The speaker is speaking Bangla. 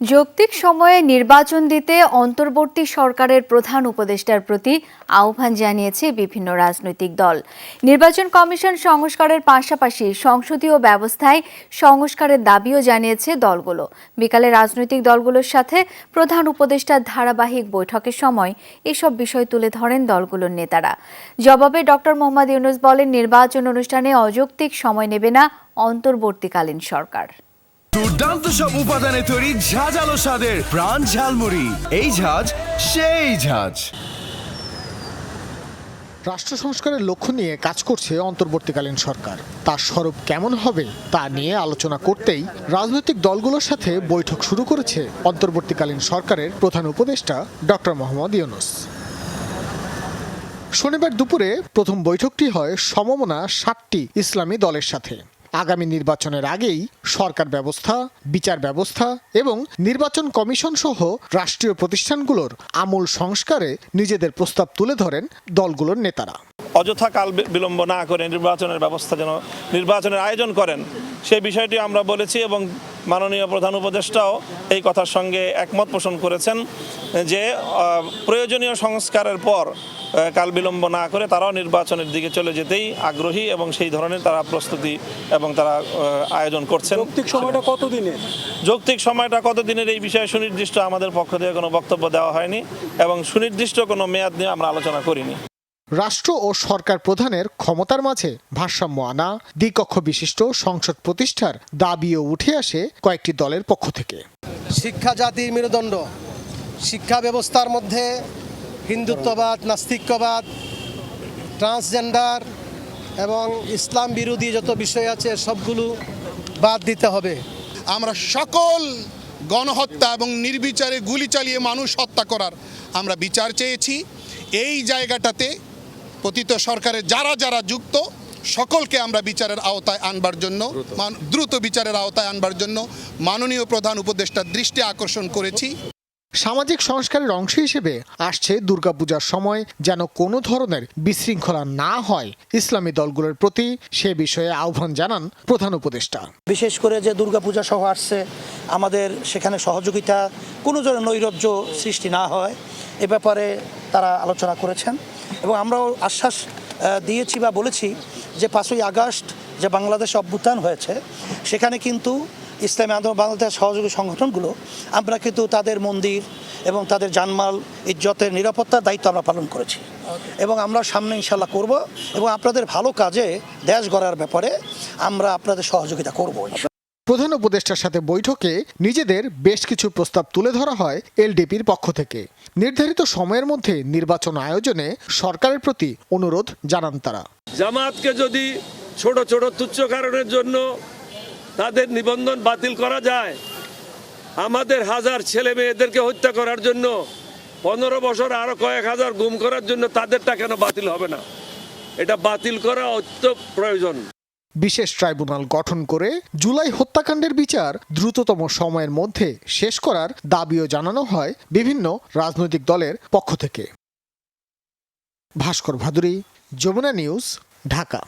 যৌক্তিক সময়ে নির্বাচন দিতে অন্তর্বর্তী সরকারের প্রধান উপদেষ্টার প্রতি আহ্বান জানিয়েছে বিভিন্ন রাজনৈতিক দল। নির্বাচন কমিশন সংস্কারের পাশাপাশি সংসদীয় ব্যবস্থায় সংস্কারের দাবিও জানিয়েছে দলগুলো। বিকালে রাজনৈতিক দলগুলোর সাথে প্রধান উপদেষ্টার ধারাবাহিক বৈঠকের সময় এসব বিষয় তুলে ধরেন দলগুলোর নেতারা। জবাবে ডক্টর মোহাম্মদ ইউনুস বলেন, নির্বাচন অনুষ্ঠানে অযৌক্তিক সময় নেবে না অন্তর্বর্তীকালীন সরকার। দুর্দান্ত সব উপাদানে তৈরি ঝাঁঝালো স্বাদের প্রাণ ঝালমুড়ি। এই ঝাঁজ, সেই ঝাঁজ। রাষ্ট্র সংস্কারের লক্ষ্য নিয়ে কাজ করছে অন্তর্বর্তীকালীন সরকার। তার স্বরূপ কেমন হবে তা নিয়ে আলোচনা করতেই রাজনৈতিক দলগুলোর সাথে বৈঠক শুরু করেছে অন্তর্বর্তীকালীন সরকারের প্রধান উপদেষ্টা ডক্টর মোহাম্মদ ইউনুস। শনিবার দুপুরে প্রথম বৈঠকটি হয় সমমনা সাতটি ইসলামী দলের সাথে। আগামী নির্বাচনের আগেই সরকার ব্যবস্থা, বিচার ব্যবস্থা এবং নির্বাচন কমিশন সহ রাষ্ট্রীয় প্রতিষ্ঠানগুলোর আমূল সংস্কারে নিজেদের প্রস্তাব তুলে ধরেন দলগুলোর নেতারা। অযথা কাল বিলম্ব না করে নির্বাচনের ব্যবস্থা যেন নির্বাচনের আয়োজন করেন, সেই বিষয়টি আমরা বলেছি এবং মাননীয় প্রধান উপদেষ্টাও এই কথার সঙ্গে একমত পোষণ করেছেন যে প্রয়োজনীয় সংস্কারের পর কাল বিলম্ব না করে তারাও নির্বাচনের দিকে চলে যেতেই আগ্রহী এবং সেই ধরনের তারা প্রস্তুতি এবং তারা আয়োজন করছেন। যৌক্তিক সময়টা কত দিনের যৌক্তিক সময়টা কতদিনের এই বিষয়ে সুনির্দিষ্ট আমাদের পক্ষ থেকে কোনো বক্তব্য দেওয়া হয়নি এবং সুনির্দিষ্ট কোনো মেয়াদ নিয়ে আমরা আলোচনা করিনি। রাষ্ট্র ও সরকার প্রধানের ক্ষমতার মাঝে ভারসাম্য আনা দ্বিকক্ষ বিশিষ্ট সংসদ প্রতিষ্ঠার দাবিও উঠে আসে কয়েকটি দলের পক্ষ থেকে। শিক্ষা জাতির মেরুদণ্ড শিক্ষা ব্যবস্থার মধ্যে হিন্দুত্ববাদ নাস্তিক্যবাদ ট্রান্সজেন্ডার এবং ইসলাম বিরোধী যত বিষয় আছে সবগুলো বাদ দিতে হবে। আমরা সকল গণহত্যা এবং নির্বিচারে গুলি চালিয়ে মানুষ হত্যা করার আমরা বিচার চেয়েছি। এই জায়গাটাতে পতিত সরকারের যারা যারা যুক্ত সকলকে আমরা বিচারের আওতায় আনবার জন্য মান- দ্রুত বিচারের আওতায় আনবার জন্য মাননীয় প্রধান উপদেষ্টার দৃষ্টি আকর্ষণ করেছি। সামাজিক সংস্কারের অংশ হিসেবে আসছে দুর্গাপূজার সময় যেন কোনো ধরনের বিশৃঙ্খলা না হয় ইসলামী দলগুলোর প্রতি সে বিষয়ে আহ্বান জানান প্রধান উপদেষ্টা। বিশেষ করে যে দুর্গাপূজা সহ আসছে আমাদের সেখানে সহযোগিতা কোনো ধরনের নৈরাজ্য সৃষ্টি না হয়। এ ব্যাপারে তারা আলোচনা করেছেন এবং আমরাও আশ্বাস দিয়েছি বা বলেছি যে পাঁচই আগস্ট যে বাংলাদেশ অভ্যুত্থান হয়েছে, সেখানে কিন্তু ইসলামী আন্দোলন, বাংলাদেশ সহযোগী সংগঠনগুলো, আমরা কিন্তু তাদের মন্দির এবং তাদের জানমাল, ইজ্জতের নিরাপত্তার দায়িত্ব আমরা পালন করেছি। এবং আমরা সামনে ইনশাল্লাহ করব এবং আপনাদের ভালো কাজে দেশ গড়ার ব্যাপারে আমরা আপনাদের সহযোগিতা করব। প্রধান উপদেষ্টার সাথে বৈঠকে নিজেদের বেশ কিছু প্রস্তাব তুলে ধরা হয় এলডিপির পক্ষ থেকে। নির্ধারিত সময়ের মধ্যে নির্বাচন আয়োজনে সরকারের প্রতি অনুরোধ জানান তারা। জামাতকে যদি ছোট ছোট তুচ্ছ কারণের জন্য তাদের নিবন্ধন বাতিল করা যায়, আমাদের হাজার ছেলে মেয়েদেরকে হত্যা করার জন্য পনেরো বছর আরও কয়েক হাজার গুম করার জন্য তাদেরটা কেন বাতিল হবে না? এটা বাতিল করা অত্য প্রয়োজন। বিশেষ ট্রাইব্যুনাল গঠন করে জুলাই হত্যাকাণ্ডের বিচার দ্রুততম সময়ের মধ্যে শেষ করার দাবিও জানানো হয় বিভিন্ন রাজনৈতিক দলের পক্ষ থেকে। ভাস্কর ভাদুরী, যমুনা নিউজ, ঢাকা।